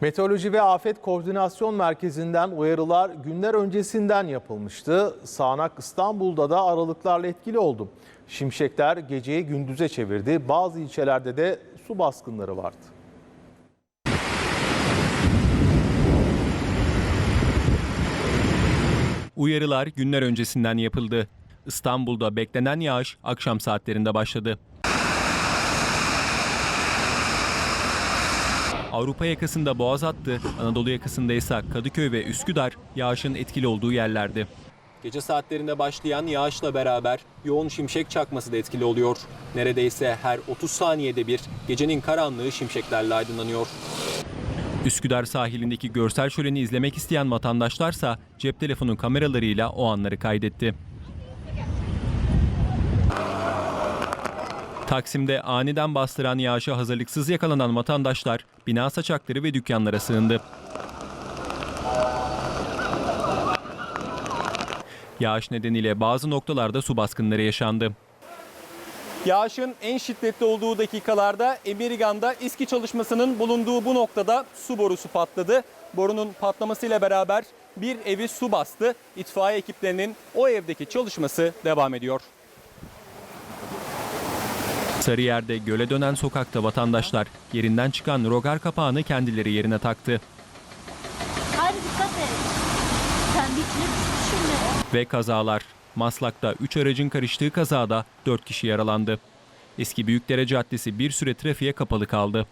Meteoroloji ve Afet Koordinasyon Merkezi'nden uyarılar günler öncesinden yapılmıştı. Sağanak İstanbul'da da aralıklarla etkili oldu. Şimşekler geceyi gündüze çevirdi. Bazı ilçelerde de su baskınları vardı. Uyarılar günler öncesinden yapıldı. İstanbul'da beklenen yağış akşam saatlerinde başladı. Avrupa yakasında Boğaz hattı, Anadolu yakasında ise Kadıköy ve Üsküdar yağışın etkili olduğu yerlerdi. Gece saatlerinde başlayan yağışla beraber yoğun şimşek çakması da etkili oluyor. Neredeyse her 30 saniyede bir gecenin karanlığı şimşeklerle aydınlanıyor. Üsküdar sahilindeki görsel şöleni izlemek isteyen vatandaşlarsa cep telefonu kameralarıyla o anları kaydetti. Taksim'de aniden bastıran yağışa hazırlıksız yakalanan vatandaşlar bina saçakları ve dükkanlara sığındı. Yağış nedeniyle bazı noktalarda su baskınları yaşandı. Yağışın en şiddetli olduğu dakikalarda Emirgan'da İSKİ çalışmasının bulunduğu bu noktada su borusu patladı. Borunun patlamasıyla beraber bir evi su bastı. İtfaiye ekiplerinin o evdeki çalışması devam ediyor. Sarıyer'de göle dönen sokakta vatandaşlar yerinden çıkan rogar kapağını kendileri yerine taktı. Haydi dikkat et. Kendi içine şimdi. Ve kazalar. Maslak'ta 3 aracın karıştığı kazada 4 kişi yaralandı. Eski Büyükdere Caddesi bir süre trafiğe kapalı kaldı.